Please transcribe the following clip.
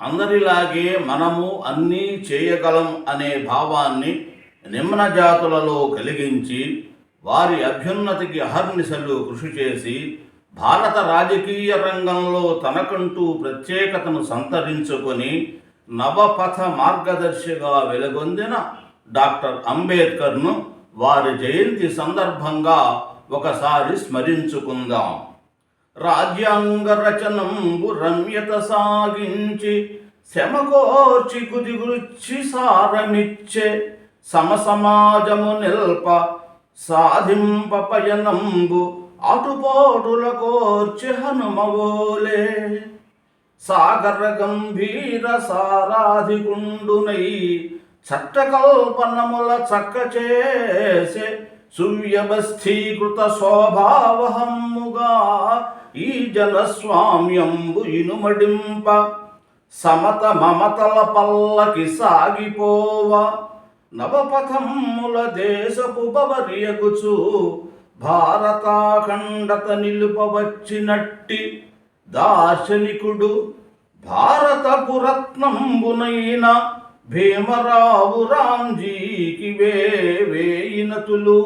అందరిలాగే మనము అన్నీ చేయగలం అనే భావాన్ని నిమ్న జాతులలో కలిగించి వారి అభ్యున్నతికి అహర్నిశలు కృషి చేసి భారత రాజకీయ రంగంలో తనకంటూ ప్రత్యేకతను సంతరించుకొని నవపథ మార్గదర్శిగా వెలుగొందిన డాక్టర్ అంబేద్కర్ను వారి జయంతి సందర్భంగా ఒకసారి స్మరించుకుందాం. రాజ్యాంగ రచనంబు రమ్యత సాగించి శమకోర్చి కుదిగుచ్చి సారమిచ్చే సమసమాజము నిల్ప సాధింప పయనంబు అటుపోటుల కోర్చి హనుమవోలే. సాగర గంభీర సారాధికుండునై చట్టకల్పనముల చక్క చేసే సువ్యవస్థీకృత స్వభావహమ్ముగా ఈ జనస్వామ్యంబు ఇనుమడింప సమత మమతల పల్లకి సాగిపోవ. నవపథముల దేశపు బవరియగుచు భారతాఖండత నిలుపవచ్చినట్టి దార్శనికుడు భారతపురత్నంబునైన భీమరావు రాంజీకి వే వేయినతులు